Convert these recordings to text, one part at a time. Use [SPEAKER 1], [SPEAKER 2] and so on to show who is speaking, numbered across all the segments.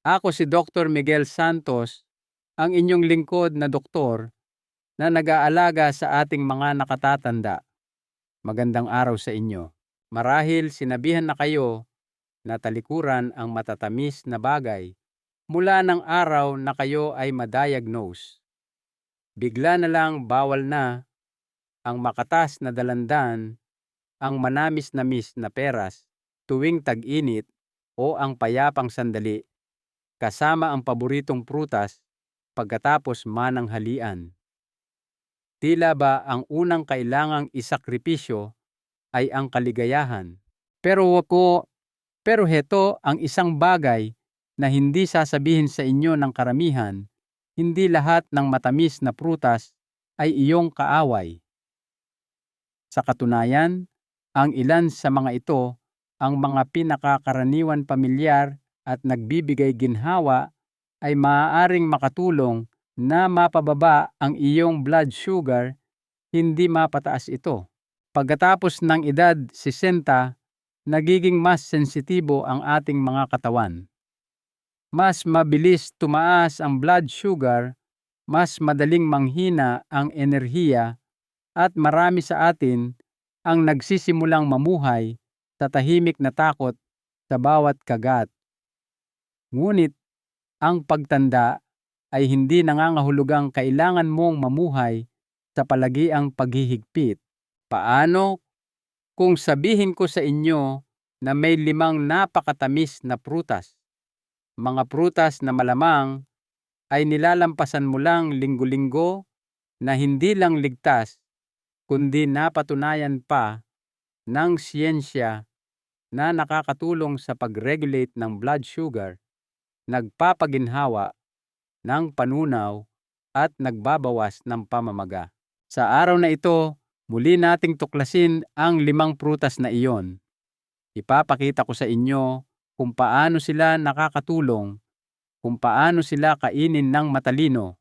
[SPEAKER 1] Ako si Dr. Miguel Santos, ang inyong lingkod na doktor na nag-aalaga sa ating mga nakatatanda. Magandang araw sa inyo. Marahil sinabihan na kayo na talikuran ang matatamis na bagay mula ng araw na kayo ay madiagnose. Bigla na lang bawal na ang makatas na dalandan, ang manamis-namis na peras tuwing tag-init o ang payapang sandali kasama ang paboritong prutas pagkatapos manang halian. Tila ba ang unang kailangang isakripisyo ay ang kaligayahan. Pero wako, pero heto ang isang bagay na hindi sasabihin sa inyo ng karamihan, hindi lahat ng matamis na prutas ay iyong kaaway. Sa katunayan, ang ilan sa mga ito ang mga pinakakaraniwan pamilyar at nagbibigay ginhawa ay maaaring makatulong na mapababa ang iyong blood sugar, hindi mapataas ito. Pagkatapos ng edad 60, nagiging mas sensitibo ang ating mga katawan. Mas mabilis tumaas ang blood sugar, mas madaling manghina ang enerhiya, at marami sa atin ang nagsisimulang mamuhay sa tahimik na takot sa bawat kagat. Ngunit ang pagtanda ay hindi nangangahulugang kailangan mong mamuhay sa palagiang paghihigpit. Paano kung sabihin ko sa inyo na may limang napakatamis na prutas? Mga prutas na malamang ay nilalampasan mo lang linggo-linggo na hindi lang ligtas, kundi napatunayan pa ng siyensya na nakakatulong sa pag-regulate ng blood sugar nagpapaginhawa ng panunaw at nagbabawas ng pamamaga. Sa araw na ito, muli nating tuklasin ang limang prutas na iyon. Ipapakita ko sa inyo kung paano sila nakakatulong, kung paano sila kainin ng matalino,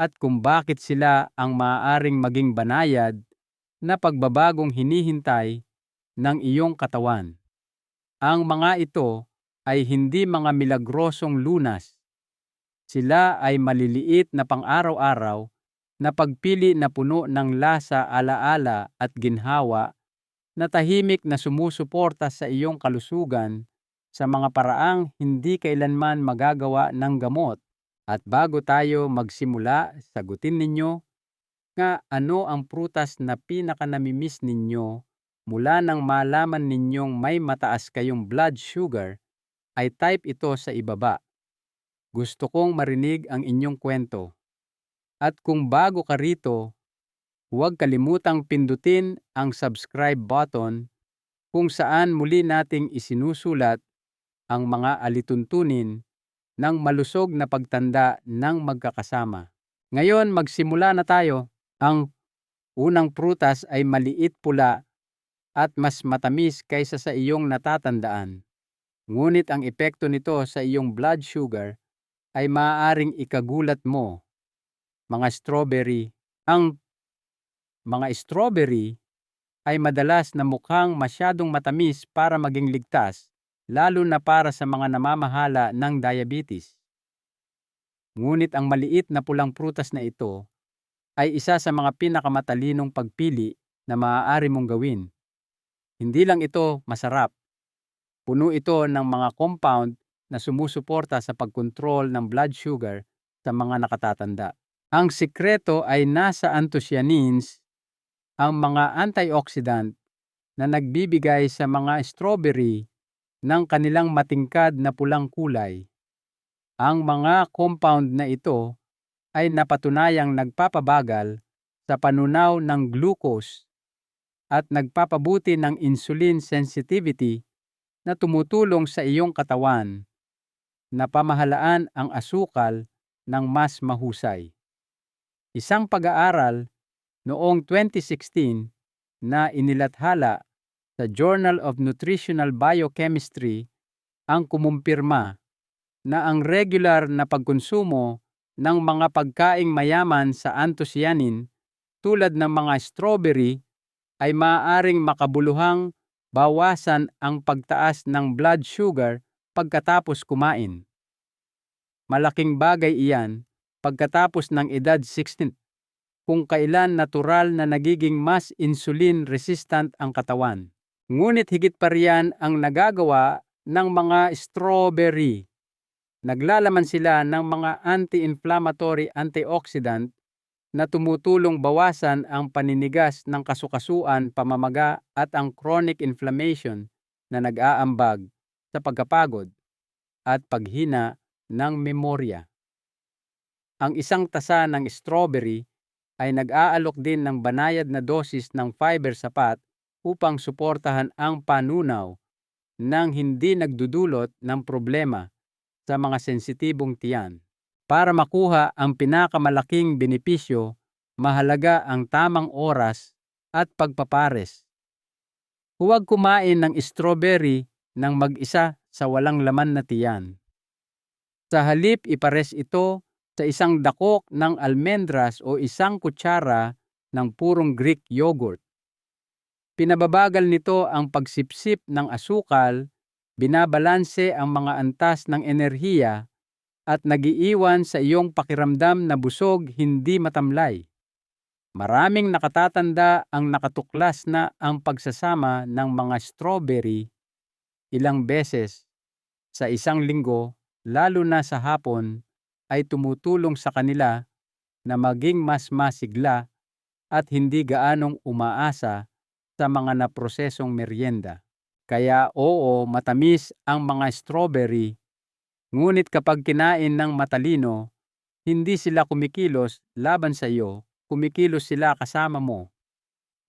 [SPEAKER 1] at kung bakit sila ang maaaring maging banayad na pagbabagong hinihintay ng iyong katawan. Ang mga ito ay hindi mga milagrosong lunas. Sila ay maliliit na pang-araw-araw na pagpili na puno ng lasa, alaala at ginhawa na tahimik na sumusuporta sa iyong kalusugan sa mga paraang hindi kailanman magagawa ng gamot. At bago tayo magsimula, sagutin ninyo nga ano ang prutas na pinakanamimiss ninyo mula nang malaman ninyong may mataas kayong blood sugar ay type ito sa ibaba. Gusto kong marinig ang inyong kwento. At kung bago ka rito, huwag kalimutang pindutin ang subscribe button kung saan muli nating isinusulat ang mga alituntunin ng malusog na pagtanda ng magkakasama. Ngayon magsimula na tayo. Ang unang prutas ay maliit pula at mas matamis kaysa sa iyong natatandaan. Ngunit ang epekto nito sa iyong blood sugar ay maaaring ikagulat mo. Mga strawberry, ang mga strawberry ay madalas na mukhang masyadong matamis para maging ligtas, lalo na para sa mga namamahala ng diabetes. Ngunit ang maliit na pulang prutas na ito ay isa sa mga pinakamatalinong pagpili na maaari mong gawin. Hindi lang ito masarap, Puno ito ng mga compound na sumusuporta sa pagkontrol ng blood sugar sa mga nakatatanda. Ang sikreto ay nasa anthocyanins, ang mga antioxidant na nagbibigay sa mga strawberry ng kanilang matingkad na pulang kulay. Ang mga compound na ito ay napatunayang nagpapabagal sa panunaw ng glucose at nagpapabuti ng insulin sensitivity na tumutulong sa iyong katawan na pamahalaan ang asukal ng mas mahusay. Isang pag-aaral noong 2016 na inilathala sa Journal of Nutritional Biochemistry ang kumumpirma na ang regular na pagkonsumo ng mga pagkaing mayaman sa anthocyanin tulad ng mga strawberry ay maaaring makabuluhang bawasan ang pagtaas ng blood sugar pagkatapos kumain. malaking bagay iyan pagkatapos ng edad 16 kung kailan natural na nagiging mas insulin resistant ang katawan. Ngunit higit pa riyan ang nagagawa ng mga strawberry. Naglalaman sila ng mga anti-inflammatory antioxidant na tumutulong bawasan ang paninigas ng kasukasuan, pamamaga at ang chronic inflammation na nag-aambag sa pagkapagod at paghina ng memorya. Ang isang tasa ng strawberry ay nag-aalok din ng banayad na dosis ng fiber sapat upang suportahan ang panunaw nang hindi nagdudulot ng problema sa mga sensitibong tiyan. Para makuha ang pinakamalaking benepisyo, mahalaga ang tamang oras at pagpapares. Huwag kumain ng strawberry ng mag-isa sa walang laman na tiyan. Sa halip ipares ito sa isang dakok ng almendras o isang kutsara ng purong Greek yogurt. Pinababagal nito ang pagsipsip ng asukal, binabalanse ang mga antas ng enerhiya at nagiiwan sa iyong pakiramdam na busog hindi matamlay. Maraming nakatatanda ang nakatuklas na ang pagsasama ng mga strawberry ilang beses sa isang linggo, lalo na sa hapon, ay tumutulong sa kanila na maging mas masigla at hindi gaanong umaasa sa mga naprosesong merienda. Kaya oo, matamis ang mga strawberry, ngunit kapag kinain ng matalino, hindi sila kumikilos laban sa iyo, kumikilos sila kasama mo.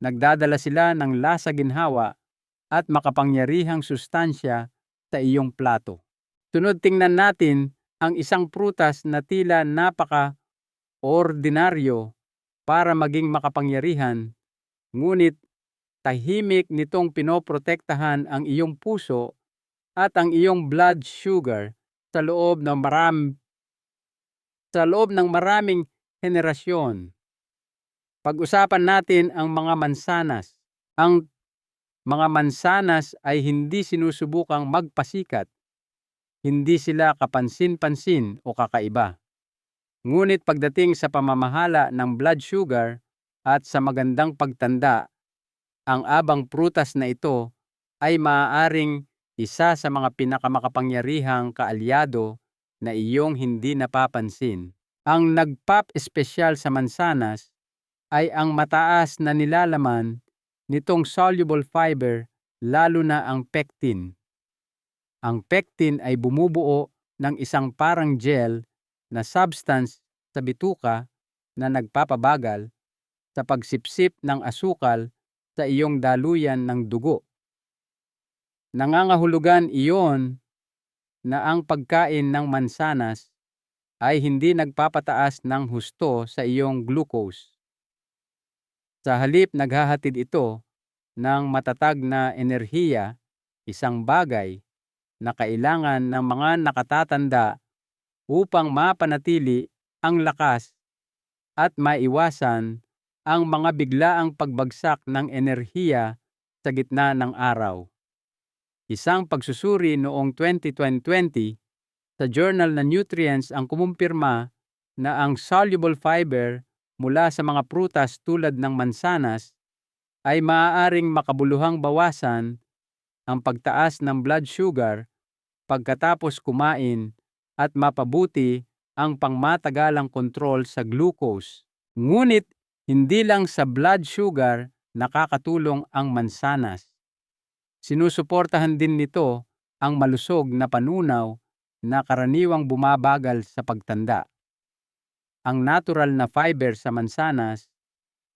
[SPEAKER 1] Nagdadala sila ng lasa ginhawa at makapangyarihang sustansya sa iyong plato. Sunod tingnan natin ang isang prutas na tila napaka ordinaryo para maging makapangyarihan, ngunit tahimik nitong pinoprotektahan ang iyong puso at ang iyong blood sugar sa loob ng maram sa loob ng maraming henerasyon. Pag-usapan natin ang mga mansanas. Ang mga mansanas ay hindi sinusubukang magpasikat hindi sila kapansin-pansin o kakaiba. Ngunit pagdating sa pamamahala ng blood sugar at sa magandang pagtanda, ang abang prutas na ito ay maaaring isa sa mga pinakamakapangyarihang kaalyado na iyong hindi napapansin. Ang nagpap espesyal sa mansanas ay ang mataas na nilalaman nitong soluble fiber lalo na ang pectin. Ang pectin ay bumubuo ng isang parang gel na substance sa bituka na nagpapabagal sa pagsipsip ng asukal sa iyong daluyan ng dugo. Nangangahulugan iyon na ang pagkain ng mansanas ay hindi nagpapataas ng husto sa iyong glucose. Sa halip naghahatid ito ng matatag na enerhiya, isang bagay na kailangan ng mga nakatatanda upang mapanatili ang lakas at maiwasan ang mga biglaang pagbagsak ng enerhiya sa gitna ng araw. Isang pagsusuri noong 2020 sa journal na Nutrients ang kumumpirma na ang soluble fiber mula sa mga prutas tulad ng mansanas ay maaaring makabuluhang bawasan ang pagtaas ng blood sugar pagkatapos kumain at mapabuti ang pangmatagalang kontrol sa glucose. Ngunit hindi lang sa blood sugar nakakatulong ang mansanas. Sinusuportahan din nito ang malusog na panunaw na karaniwang bumabagal sa pagtanda. Ang natural na fiber sa mansanas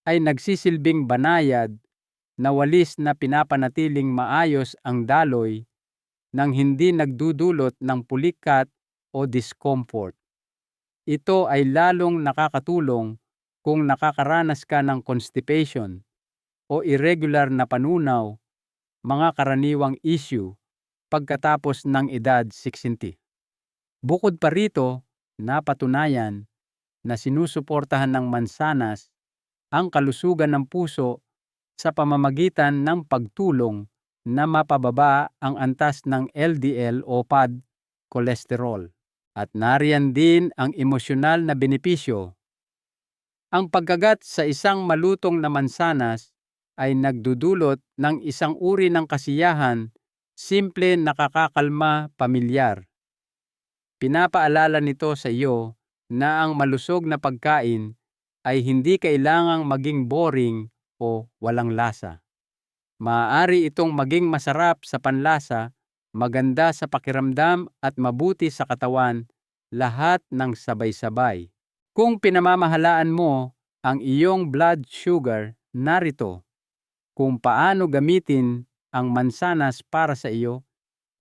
[SPEAKER 1] ay nagsisilbing banayad na walis na pinapanatiling maayos ang daloy nang hindi nagdudulot ng pulikat o discomfort. Ito ay lalong nakakatulong kung nakakaranas ka ng constipation o irregular na panunaw, mga karaniwang issue pagkatapos ng edad 60. Bukod pa rito, napatunayan na sinusuportahan ng mansanas ang kalusugan ng puso sa pamamagitan ng pagtulong na mapababa ang antas ng LDL o bad cholesterol. At nariyan din ang emosyonal na benepisyo. Ang pagkagat sa isang malutong na mansanas ay nagdudulot ng isang uri ng kasiyahan, simple nakakakalma, pamilyar. Pinapaalala nito sa iyo na ang malusog na pagkain ay hindi kailangang maging boring o walang lasa. Maaari itong maging masarap sa panlasa, maganda sa pakiramdam at mabuti sa katawan, lahat ng sabay-sabay. Kung pinamamahalaan mo ang iyong blood sugar, narito kung paano gamitin ang mansanas para sa iyo,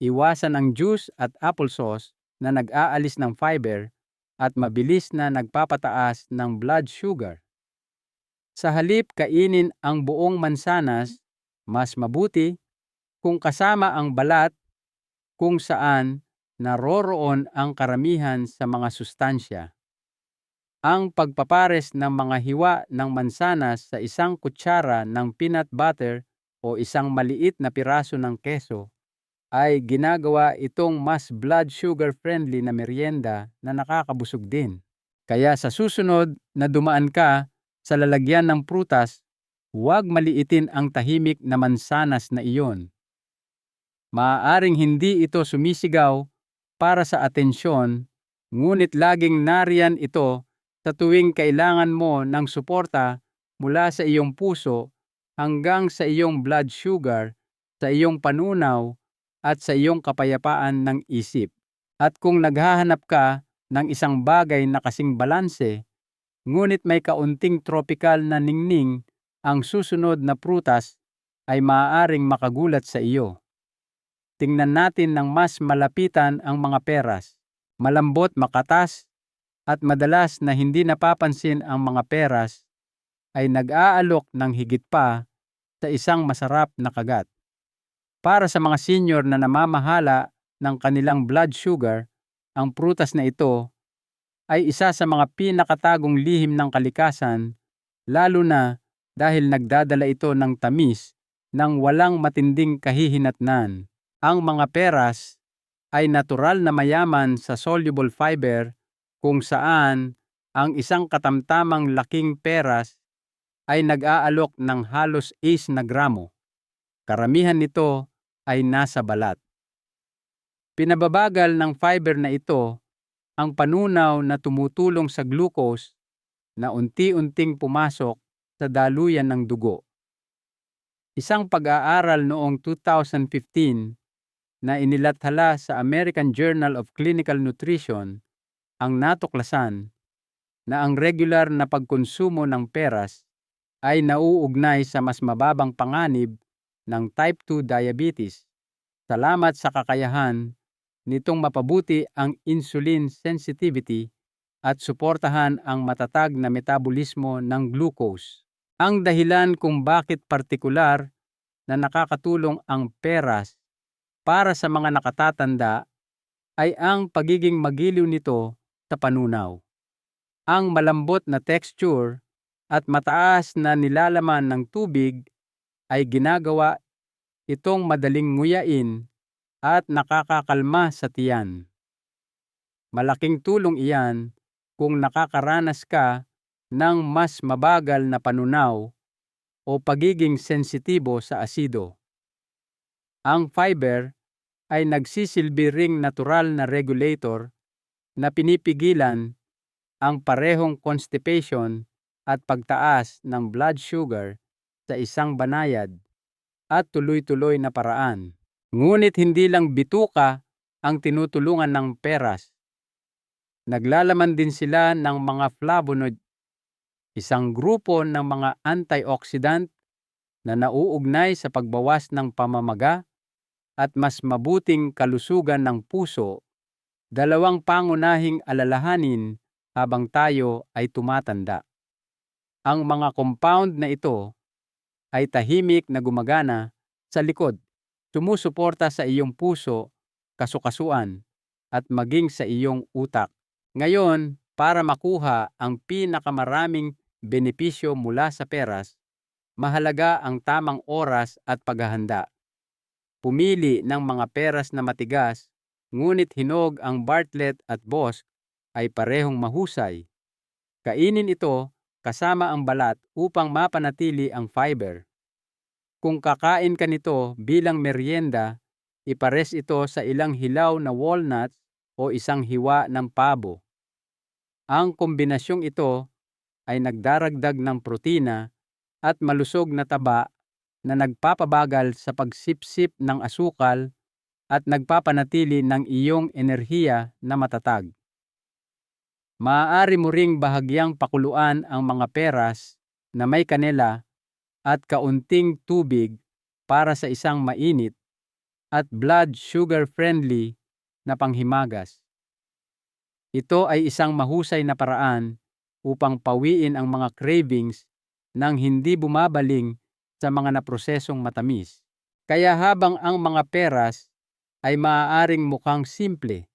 [SPEAKER 1] iwasan ang juice at applesauce na nag-aalis ng fiber at mabilis na nagpapataas ng blood sugar. Sa halip kainin ang buong mansanas, mas mabuti kung kasama ang balat kung saan naroroon ang karamihan sa mga sustansya. Ang pagpapares ng mga hiwa ng mansanas sa isang kutsara ng peanut butter o isang maliit na piraso ng keso ay ginagawa itong mas blood sugar friendly na merienda na nakakabusog din. Kaya sa susunod na dumaan ka sa lalagyan ng prutas, huwag maliitin ang tahimik na mansanas na iyon. Maaaring hindi ito sumisigaw para sa atensyon, ngunit laging nariyan ito sa tuwing kailangan mo ng suporta mula sa iyong puso hanggang sa iyong blood sugar, sa iyong panunaw at sa iyong kapayapaan ng isip. At kung naghahanap ka ng isang bagay na kasing balanse, ngunit may kaunting tropical na ningning, ang susunod na prutas ay maaaring makagulat sa iyo. Tingnan natin ng mas malapitan ang mga peras. Malambot, makatas, at madalas na hindi napapansin ang mga peras ay nag-aalok ng higit pa sa isang masarap na kagat. Para sa mga senior na namamahala ng kanilang blood sugar, ang prutas na ito ay isa sa mga pinakatagong lihim ng kalikasan, lalo na dahil nagdadala ito ng tamis ng walang matinding kahihinatnan. Ang mga peras ay natural na mayaman sa soluble fiber kung saan ang isang katamtamang laking peras ay nag-aalok ng halos 6 na gramo. Karamihan nito ay nasa balat. Pinababagal ng fiber na ito ang panunaw na tumutulong sa glucose na unti-unting pumasok sa daluyan ng dugo. Isang pag-aaral noong 2015 na inilathala sa American Journal of Clinical Nutrition ang natuklasan na ang regular na pagkonsumo ng peras ay nauugnay sa mas mababang panganib ng type 2 diabetes. Salamat sa kakayahan nitong mapabuti ang insulin sensitivity at suportahan ang matatag na metabolismo ng glucose. Ang dahilan kung bakit partikular na nakakatulong ang peras para sa mga nakatatanda ay ang pagiging magiliw nito sa panunaw. Ang malambot na texture at mataas na nilalaman ng tubig ay ginagawa itong madaling nguyain at nakakakalma sa tiyan. Malaking tulong iyan kung nakakaranas ka ng mas mabagal na panunaw o pagiging sensitibo sa asido. Ang fiber ay nagsisilbi ring natural na regulator na pinipigilan ang parehong constipation at pagtaas ng blood sugar sa isang banayad at tuloy-tuloy na paraan. Ngunit hindi lang bituka ang tinutulungan ng peras. Naglalaman din sila ng mga flavonoid, isang grupo ng mga antioxidant na nauugnay sa pagbawas ng pamamaga at mas mabuting kalusugan ng puso dalawang pangunahing alalahanin habang tayo ay tumatanda. Ang mga compound na ito ay tahimik na gumagana sa likod, sumusuporta sa iyong puso, kasukasuan, at maging sa iyong utak. Ngayon, para makuha ang pinakamaraming benepisyo mula sa peras, mahalaga ang tamang oras at paghahanda. Pumili ng mga peras na matigas ngunit hinog ang Bartlett at Bosk ay parehong mahusay. Kainin ito kasama ang balat upang mapanatili ang fiber. Kung kakain ka nito bilang merienda, ipares ito sa ilang hilaw na walnuts o isang hiwa ng pabo. Ang kombinasyong ito ay nagdaragdag ng protina at malusog na taba na nagpapabagal sa pagsipsip ng asukal at nagpapanatili ng iyong enerhiya na matatag. Maaari mo ring bahagyang pakuluan ang mga peras na may kanela at kaunting tubig para sa isang mainit at blood sugar friendly na panghimagas. Ito ay isang mahusay na paraan upang pawiin ang mga cravings nang hindi bumabaling sa mga naprosesong matamis. Kaya habang ang mga peras ay maaaring mukhang simple,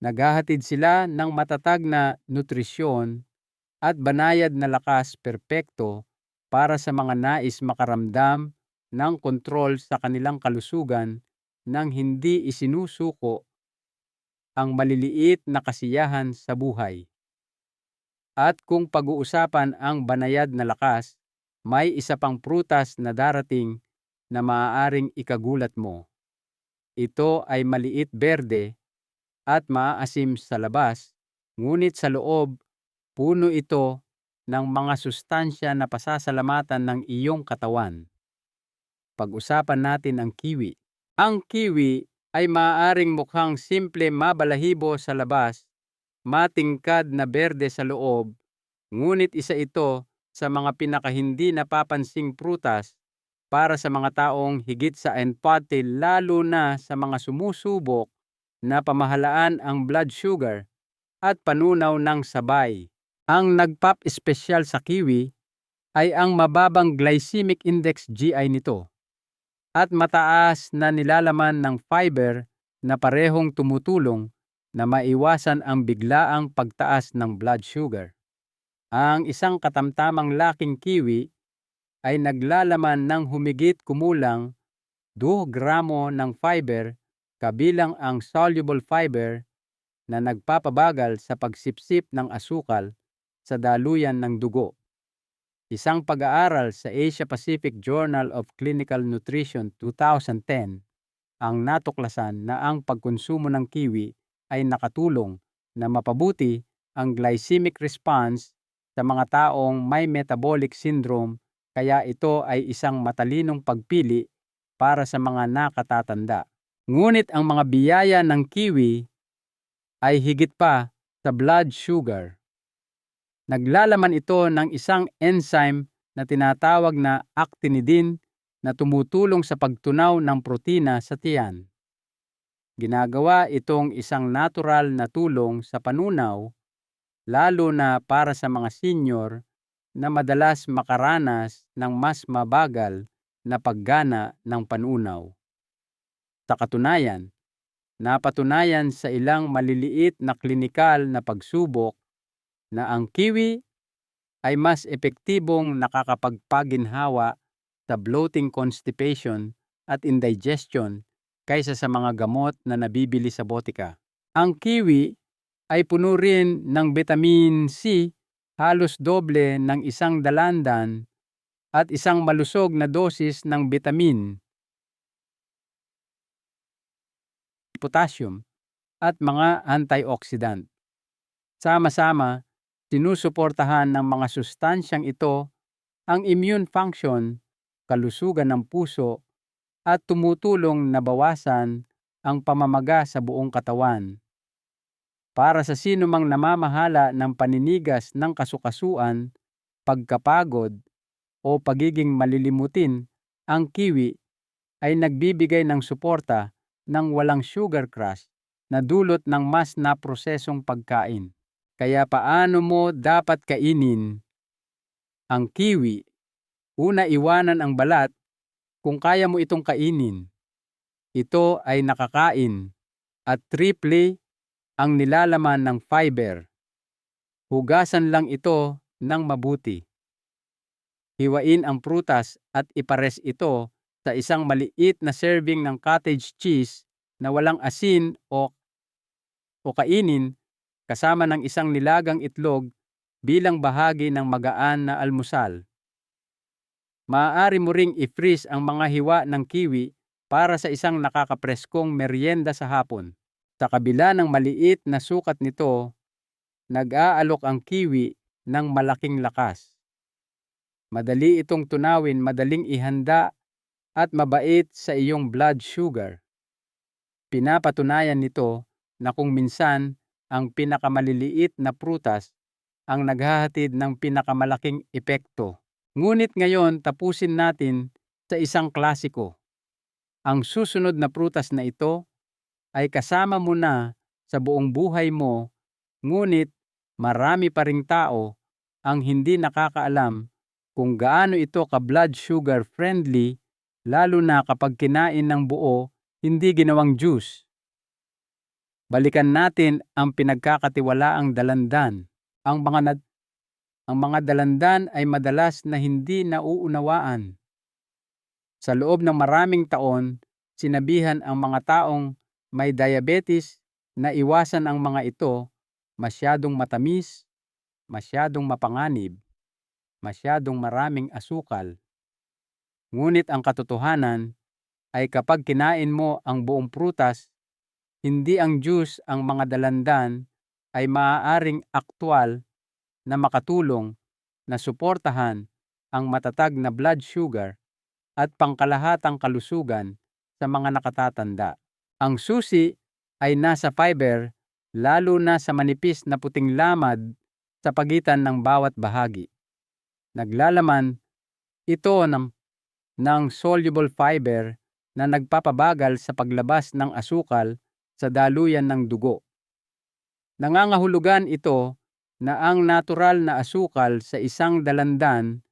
[SPEAKER 1] Naghahatid sila ng matatag na nutrisyon at banayad na lakas perpekto para sa mga nais makaramdam ng kontrol sa kanilang kalusugan nang hindi isinusuko ang maliliit na kasiyahan sa buhay. At kung pag-uusapan ang banayad na lakas, may isa pang prutas na darating na maaaring ikagulat mo. Ito ay maliit berde at maaasim sa labas, ngunit sa loob, puno ito ng mga sustansya na pasasalamatan ng iyong katawan. Pag-usapan natin ang kiwi. Ang kiwi ay maaaring mukhang simple mabalahibo sa labas, matingkad na berde sa loob, ngunit isa ito sa mga pinakahindi napapansing prutas para sa mga taong higit sa empate lalo na sa mga sumusubok na pamahalaan ang blood sugar at panunaw ng sabay. Ang nagpap espesyal sa kiwi ay ang mababang glycemic index GI nito at mataas na nilalaman ng fiber na parehong tumutulong na maiwasan ang biglaang pagtaas ng blood sugar. Ang isang katamtamang laking kiwi ay naglalaman ng humigit kumulang 2 gramo ng fiber kabilang ang soluble fiber na nagpapabagal sa pagsipsip ng asukal sa daluyan ng dugo. Isang pag-aaral sa Asia Pacific Journal of Clinical Nutrition 2010 ang natuklasan na ang pagkonsumo ng kiwi ay nakatulong na mapabuti ang glycemic response sa mga taong may metabolic syndrome kaya ito ay isang matalinong pagpili para sa mga nakatatanda. Ngunit ang mga biyaya ng kiwi ay higit pa sa blood sugar. Naglalaman ito ng isang enzyme na tinatawag na actinidin na tumutulong sa pagtunaw ng protina sa tiyan. Ginagawa itong isang natural na tulong sa panunaw, lalo na para sa mga senior na madalas makaranas ng mas mabagal na paggana ng panunaw. Sa katunayan, napatunayan sa ilang maliliit na klinikal na pagsubok na ang kiwi ay mas epektibong nakakapagpaginhawa sa bloating constipation at indigestion kaysa sa mga gamot na nabibili sa botika. Ang kiwi ay puno rin ng vitamin C halos doble ng isang dalandan at isang malusog na dosis ng vitamin potassium at mga antioxidant. Sama-sama, sinusuportahan ng mga sustansyang ito ang immune function, kalusugan ng puso, at tumutulong na bawasan ang pamamaga sa buong katawan. Para sa sino mang namamahala ng paninigas ng kasukasuan, pagkapagod, o pagiging malilimutin, ang kiwi ay nagbibigay ng suporta ng walang sugar crush na dulot ng mas na prosesong pagkain. Kaya paano mo dapat kainin ang kiwi? Una iwanan ang balat kung kaya mo itong kainin. Ito ay nakakain at triple ang nilalaman ng fiber. Hugasan lang ito ng mabuti. Hiwain ang prutas at ipares ito sa isang maliit na serving ng cottage cheese na walang asin o, o kainin kasama ng isang nilagang itlog bilang bahagi ng magaan na almusal. Maaari mo ring i-freeze ang mga hiwa ng kiwi para sa isang nakakapreskong merienda sa hapon. Sa kabila ng maliit na sukat nito, nag-aalok ang kiwi ng malaking lakas. Madali itong tunawin, madaling ihanda at mabait sa iyong blood sugar. Pinapatunayan nito na kung minsan ang pinakamaliliit na prutas ang naghahatid ng pinakamalaking epekto. Ngunit ngayon tapusin natin sa isang klasiko. Ang susunod na prutas na ito ay kasama mo na sa buong buhay mo, ngunit marami pa ring tao ang hindi nakakaalam kung gaano ito ka-blood sugar friendly lalo na kapag kinain ng buo, hindi ginawang juice. Balikan natin ang pinagkakatiwalaang dalandan. Ang mga nad- ang mga dalandan ay madalas na hindi nauunawaan. Sa loob ng maraming taon, sinabihan ang mga taong may diabetes na iwasan ang mga ito masyadong matamis, masyadong mapanganib, masyadong maraming asukal. Ngunit ang katotohanan ay kapag kinain mo ang buong prutas, hindi ang juice ang mga dalandan ay maaaring aktwal na makatulong na suportahan ang matatag na blood sugar at pangkalahatang kalusugan sa mga nakatatanda. Ang susi ay nasa fiber lalo na sa manipis na puting lamad sa pagitan ng bawat bahagi. Naglalaman ito ng, ng soluble fiber na nagpapabagal sa paglabas ng asukal sa daluyan ng dugo. Nangangahulugan ito na ang natural na asukal sa isang dalandan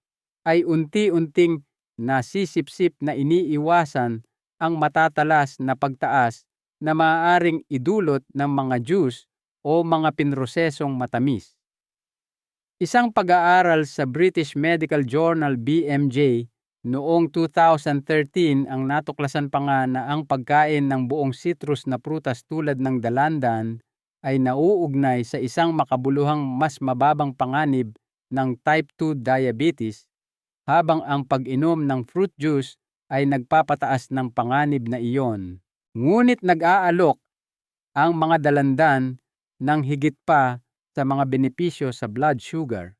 [SPEAKER 1] ay unti-unting nasisipsip na iniiwasan ang matatalas na pagtaas na maaaring idulot ng mga juice o mga pinrosesong matamis. Isang pag-aaral sa British Medical Journal BMJ noong 2013 ang natuklasan pa nga na ang pagkain ng buong citrus na prutas tulad ng dalandan ay nauugnay sa isang makabuluhang mas mababang panganib ng type 2 diabetes habang ang pag-inom ng fruit juice ay nagpapataas ng panganib na iyon. Ngunit nag-aalok ang mga dalandan ng higit pa sa mga benepisyo sa blood sugar.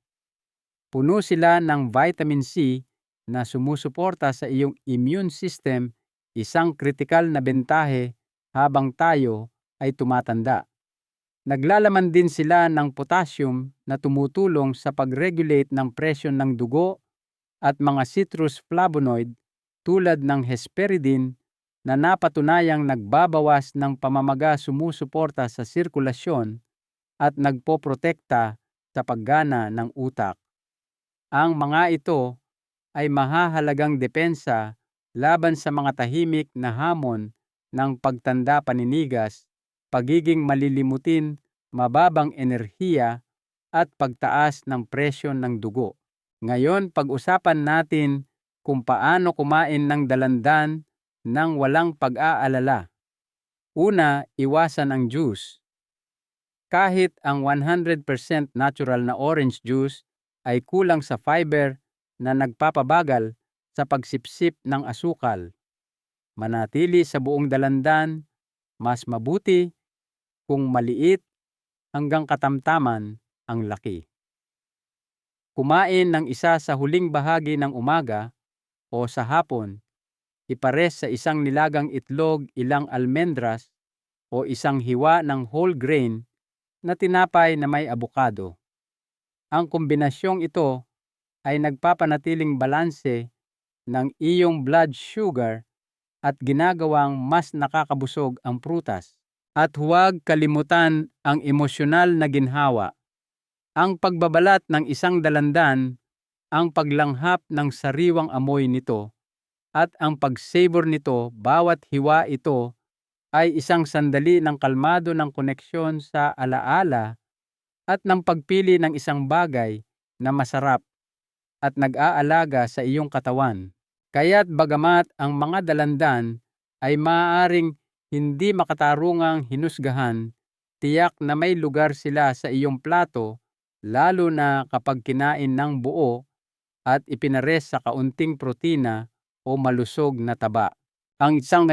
[SPEAKER 1] Puno sila ng vitamin C na sumusuporta sa iyong immune system, isang kritikal na bentahe habang tayo ay tumatanda. Naglalaman din sila ng potassium na tumutulong sa pag-regulate ng presyon ng dugo at mga citrus flavonoid tulad ng hesperidin na napatunayang nagbabawas ng pamamaga sumusuporta sa sirkulasyon at nagpoprotekta sa paggana ng utak. Ang mga ito ay mahahalagang depensa laban sa mga tahimik na hamon ng pagtanda paninigas pagiging malilimutin, mababang enerhiya at pagtaas ng presyon ng dugo. Ngayon, pag-usapan natin kung paano kumain ng dalandan ng walang pag-aalala. Una, iwasan ang juice. Kahit ang 100% natural na orange juice ay kulang sa fiber na nagpapabagal sa pagsipsip ng asukal. Manatili sa buong dalandan, mas mabuti kung maliit hanggang katamtaman ang laki. Kumain ng isa sa huling bahagi ng umaga o sa hapon, ipares sa isang nilagang itlog, ilang almendras o isang hiwa ng whole grain na tinapay na may abukado. Ang kombinasyong ito ay nagpapanatiling balanse ng iyong blood sugar at ginagawang mas nakakabusog ang prutas. At huwag kalimutan ang emosyonal na ginhawa. Ang pagbabalat ng isang dalandan, ang paglanghap ng sariwang amoy nito, at ang pagsavor nito bawat hiwa ito ay isang sandali ng kalmado ng koneksyon sa alaala at ng pagpili ng isang bagay na masarap at nag-aalaga sa iyong katawan. Kaya't bagamat ang mga dalandan ay maaaring hindi makatarungang hinusgahan, tiyak na may lugar sila sa iyong plato lalo na kapag kinain ng buo at ipinares sa kaunting protina o malusog na taba. Ang isang,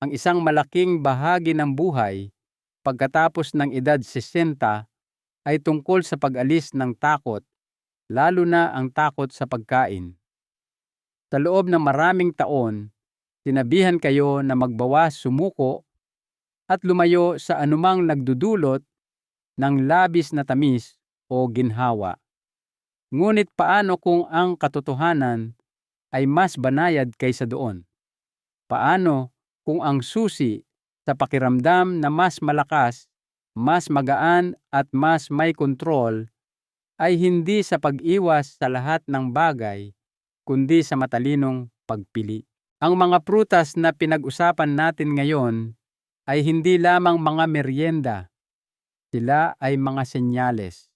[SPEAKER 1] ang isang malaking bahagi ng buhay pagkatapos ng edad 60 ay tungkol sa pag-alis ng takot, lalo na ang takot sa pagkain. Sa loob ng maraming taon, sinabihan kayo na magbawas sumuko at lumayo sa anumang nagdudulot ng labis na tamis o ginhawa. Ngunit paano kung ang katotohanan ay mas banayad kaysa doon? Paano kung ang susi sa pakiramdam na mas malakas, mas magaan at mas may kontrol ay hindi sa pag-iwas sa lahat ng bagay, kundi sa matalinong pagpili. Ang mga prutas na pinag-usapan natin ngayon ay hindi lamang mga merienda. Sila ay mga senyales.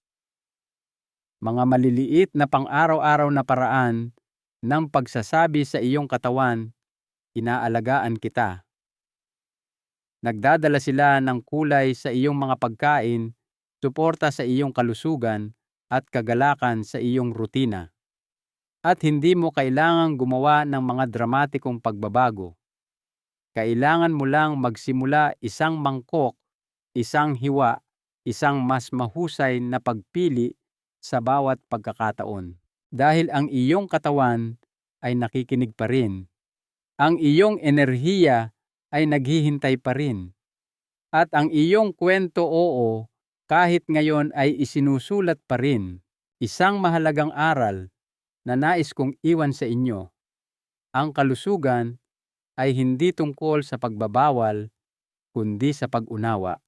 [SPEAKER 1] Mga maliliit na pang-araw-araw na paraan ng pagsasabi sa iyong katawan, inaalagaan kita. Nagdadala sila ng kulay sa iyong mga pagkain, suporta sa iyong kalusugan, at kagalakan sa iyong rutina. At hindi mo kailangang gumawa ng mga dramatikong pagbabago. Kailangan mo lang magsimula isang mangkok, isang hiwa, isang mas mahusay na pagpili sa bawat pagkakataon. Dahil ang iyong katawan ay nakikinig pa rin. Ang iyong enerhiya ay naghihintay pa rin. At ang iyong kwento oo, kahit ngayon ay isinusulat pa rin. Isang mahalagang aral na nais kong iwan sa inyo. Ang kalusugan ay hindi tungkol sa pagbabawal, kundi sa pag-unawa.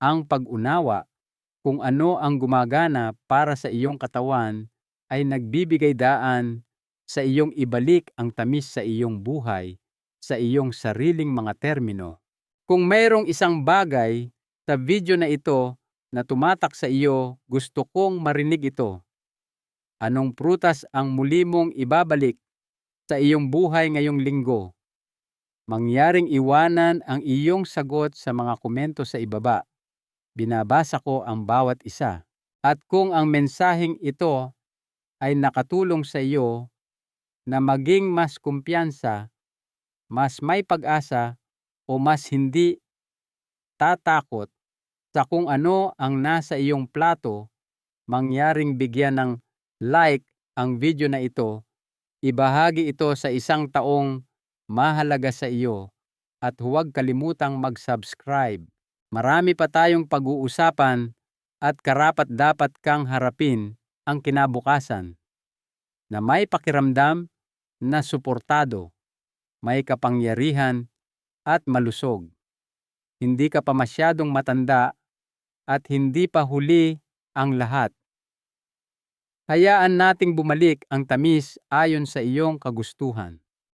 [SPEAKER 1] Ang pag-unawa kung ano ang gumagana para sa iyong katawan ay nagbibigay daan sa iyong ibalik ang tamis sa iyong buhay sa iyong sariling mga termino. Kung mayroong isang bagay sa video na ito na tumatak sa iyo, gusto kong marinig ito. Anong prutas ang muli mong ibabalik sa iyong buhay ngayong linggo? Mangyaring iwanan ang iyong sagot sa mga komento sa ibaba. Binabasa ko ang bawat isa. At kung ang mensaheng ito ay nakatulong sa iyo na maging mas kumpiyansa mas may pag-asa o mas hindi tatakot sa kung ano ang nasa iyong plato, mangyaring bigyan ng like ang video na ito, ibahagi ito sa isang taong mahalaga sa iyo at huwag kalimutang mag-subscribe. Marami pa tayong pag-uusapan at karapat dapat kang harapin ang kinabukasan na may pakiramdam na suportado may kapangyarihan at malusog. Hindi ka pa masyadong matanda at hindi pa huli ang lahat. Hayaan nating bumalik ang tamis ayon sa iyong kagustuhan.